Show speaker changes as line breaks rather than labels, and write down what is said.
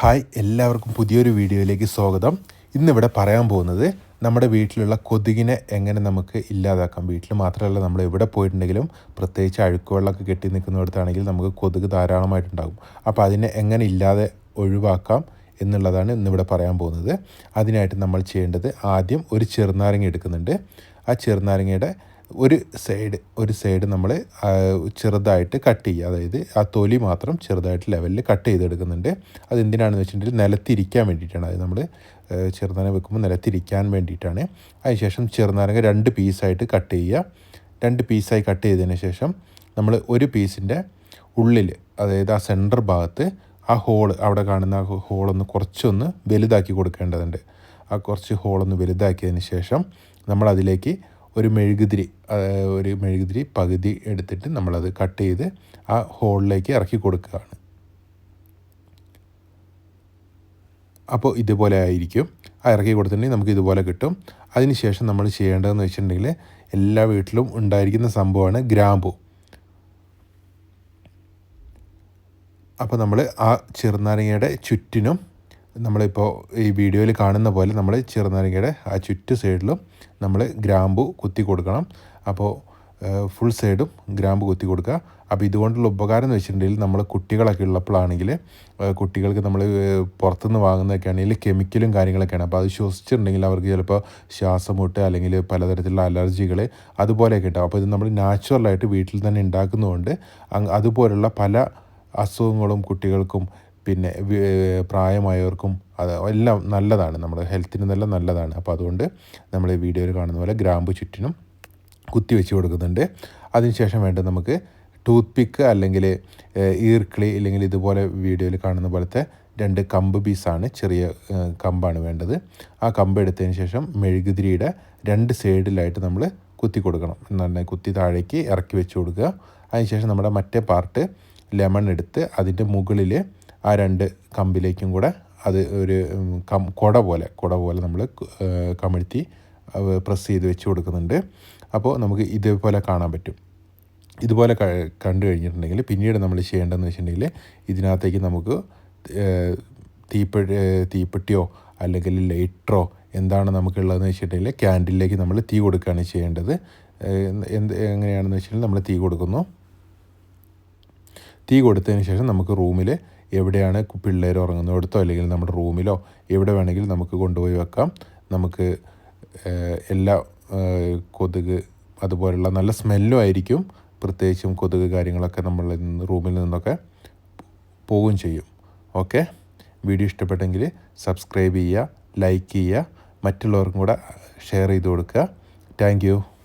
Hi എല്ലാവർക്കും പുതിയൊരു വീഡിയോയിലേക്ക് സ്വാഗതം. ഇന്നിവിടെ പറയാൻ പോകുന്നത് നമ്മുടെ വീട്ടിലുള്ള കൊതുകിനെ എങ്ങനെ നമുക്ക് ഇല്ലാതാക്കാം. വീട്ടിൽ മാത്രമല്ല നമ്മൾ എവിടെ പോയിട്ടുണ്ടെങ്കിലും പ്രത്യേകിച്ച് അഴുക്കുവെള്ളമൊക്കെ കെട്ടി നിൽക്കുന്നിടത്താണെങ്കിൽ നമുക്ക് കൊതുക് ധാരാളമായിട്ടുണ്ടാകും. അപ്പോൾ അതിനെ എങ്ങനെ ഇല്ലാതെ ഒഴിവാക്കാം എന്നുള്ളതാണ് ഇന്നിവിടെ പറയാൻ പോകുന്നത്. അതിനായിട്ട് നമ്മൾ ചെയ്യേണ്ടത് ആദ്യം ഒരു ചെറുനാരങ്ങ എടുക്കുന്നുണ്ട്. ആ ചെറുനാരങ്ങയുടെ ഒരു സൈഡ് ഒരു സൈഡ് നമ്മൾ ചെറുതായിട്ട് കട്ട് ചെയ്യുക. അതായത് ആ തൊലി മാത്രം ചെറുതായിട്ട് ലെവലിൽ കട്ട് ചെയ്തെടുക്കുന്നുണ്ട്. അത് എന്തിനാണെന്ന് വെച്ചിട്ടുണ്ടെങ്കിൽ നിലത്തിരിക്കാൻ വേണ്ടിയിട്ടാണ്. അതായത് നമ്മൾ ചെറുനാരങ്ങ വെക്കുമ്പോൾ നിലത്തിരിക്കാൻ വേണ്ടിയിട്ടാണ്. അതിനുശേഷം ചെറുനാരങ്ങ രണ്ട് പീസായിട്ട് കട്ട് ചെയ്യുക. രണ്ട് പീസായി കട്ട് ചെയ്തതിന് ശേഷം നമ്മൾ ഒരു പീസിന്റെ ഉള്ളിൽ അതായത് ആ സെന്റർ ഭാഗത്ത് ആ ഹോൾ അവിടെ കാണുന്ന ആ ഹോളൊന്ന് കുറച്ചൊന്ന് വലുതാക്കി കൊടുക്കേണ്ടതുണ്ട്. ആ കുറച്ച് ഹോളൊന്ന് വലുതാക്കിയതിന് ശേഷം നമ്മളതിലേക്ക് ഒരു മെഴുകുതിരി ഒരു മെഴുകുതിരി പകുതി എടുത്തിട്ട് നമ്മളത് കട്ട് ചെയ്ത് ആ ഹോളിലേക്ക് ഇറക്കി കൊടുക്കുകയാണ്. അപ്പോൾ ഇതുപോലെ ആയിരിക്കും. ആ ഇറക്കി കൊടുത്തിട്ടുണ്ടെങ്കിൽ നമുക്ക് ഇതുപോലെ കിട്ടും. അതിനുശേഷം നമ്മൾ ചെയ്യേണ്ടതെന്ന് വെച്ചിട്ടുണ്ടെങ്കിൽ എല്ലാ വീട്ടിലും ഉണ്ടായിരിക്കുന്ന സംഭവമാണ് ഗ്രാമ്പു. അപ്പോൾ നമ്മൾ ആ ചെറുനാരങ്ങയുടെ ചുറ്റിനും നമ്മളിപ്പോൾ ഈ വീഡിയോയിൽ കാണുന്ന പോലെ നമ്മൾ ചെറുനാരങ്ങയുടെ ആ ചുറ്റു സൈഡിലും നമ്മൾ ഗ്രാമ്പു കുത്തി കൊടുക്കണം. അപ്പോൾ ഫുൾ സൈഡും ഗ്രാമ്പ് കുത്തി കൊടുക്കുക. അപ്പോൾ ഇതുകൊണ്ടുള്ള ഉപകാരം എന്ന് വെച്ചിട്ടുണ്ടെങ്കിൽ നമ്മൾ കുട്ടികളൊക്കെ ഉള്ളപ്പോഴാണെങ്കിൽ കുട്ടികൾക്ക് നമ്മൾ പുറത്തുനിന്ന് വാങ്ങുന്നതൊക്കെ ആണെങ്കിൽ കെമിക്കലും കാര്യങ്ങളൊക്കെയാണ്. അപ്പോൾ അത് ശ്വസിച്ചിട്ടുണ്ടെങ്കിൽ അവർക്ക് ചിലപ്പോൾ ശ്വാസം മുട്ട് അല്ലെങ്കിൽ പലതരത്തിലുള്ള അലർജികൾ അതുപോലെയൊക്കെ ഉണ്ടാവും. അപ്പോൾ ഇത് നമ്മൾ നാച്ചുറലായിട്ട് വീട്ടിൽ തന്നെ ഉണ്ടാക്കുന്നതുകൊണ്ട് അതുപോലുള്ള പല അസുഖങ്ങളും കുട്ടികൾക്കും പിന്നെ പ്രായമായവർക്കും അത് എല്ലാം നല്ലതാണ്. നമ്മുടെ ഹെൽത്തിന് നല്ല നല്ലതാണ്. അപ്പോൾ അതുകൊണ്ട് നമ്മൾ ഈ വീഡിയോയിൽ കാണുന്ന പോലെ ഗ്രാമ്പു ചുറ്റിനും കുത്തി വെച്ച് കൊടുക്കുന്നുണ്ട്. അതിനുശേഷം വേണ്ട നമുക്ക് ടൂത്ത് പിക്ക് അല്ലെങ്കിൽ ഈർക്കിളി അല്ലെങ്കിൽ ഇതുപോലെ വീഡിയോയിൽ കാണുന്ന പോലത്തെ രണ്ട് കമ്പ് പീസാണ് ചെറിയ കമ്പാണ് വേണ്ടത്. ആ കമ്പ് എടുത്തതിന് ശേഷം മെഴുകുതിരിയുടെ രണ്ട് സൈഡിലായിട്ട് നമ്മൾ കുത്തി കൊടുക്കണം. എന്നാൽ കുത്തി താഴേക്ക് ഇറക്കി വെച്ച് കൊടുക്കുക. അതിനുശേഷം നമ്മുടെ മറ്റേ പാർട്ട് ലെമൺ എടുത്ത് അതിന്റെ മുകളിൽ ആ രണ്ട് കമ്പിലേക്കും കൂടെ അത് ഒരു കം കുട പോലെ കുട പോലെ നമ്മൾ കമഴ്ത്തി പ്രസ് ചെയ്ത് വെച്ച് കൊടുക്കുന്നുണ്ട്. അപ്പോൾ നമുക്ക് ഇതേപോലെ കാണാൻ പറ്റും. ഇതുപോലെ കണ്ടു കഴിഞ്ഞിട്ടുണ്ടെങ്കിൽ പിന്നീട് നമ്മൾ ചെയ്യേണ്ടതെന്ന് വെച്ചിട്ടുണ്ടെങ്കിൽ ഇതിനകത്തേക്ക് നമുക്ക് തീപ്പെട്ടി തീപ്പെട്ടിയോ അല്ലെങ്കിൽ ലൈറ്ററോ എന്താണ് നമുക്കുള്ളതെന്ന് വെച്ചിട്ടുണ്ടെങ്കിൽ ക്യാൻഡിലേക്ക് നമ്മൾ തീ കൊടുക്കുകയാണ് ചെയ്യേണ്ടത്. എന്ത് എങ്ങനെയാണെന്ന് വെച്ചിട്ടുണ്ടെങ്കിൽ നമ്മൾ തീ കൊടുക്കുന്നു. തീ കൊടുത്തതിന് ശേഷം നമുക്ക് റൂമിൽ എവിടെയാണ് പിള്ളേർ ഉറങ്ങുന്നിടത്തോ അല്ലെങ്കിൽ നമ്മുടെ റൂമിലോ എവിടെ വേണമെങ്കിലും നമുക്ക് കൊണ്ടുപോയി വെക്കാം. നമുക്ക് എല്ലാ കൊതുക് അതുപോലുള്ള നല്ല സ്മെല്ലും ആയിരിക്കും. പ്രത്യേകിച്ചും കൊതുക് കാര്യങ്ങളൊക്കെ നമ്മൾ റൂമിൽ നിന്നൊക്കെ പോവുകയും ചെയ്യും. ഓക്കെ? വീഡിയോ ഇഷ്ടപ്പെട്ടെങ്കിൽ സബ്സ്ക്രൈബ് ചെയ്യുക ലൈക്ക് ചെയ്യുക മറ്റുള്ളവർക്കും കൂടെ ഷെയർ ചെയ്ത് കൊടുക്കുക. താങ്ക്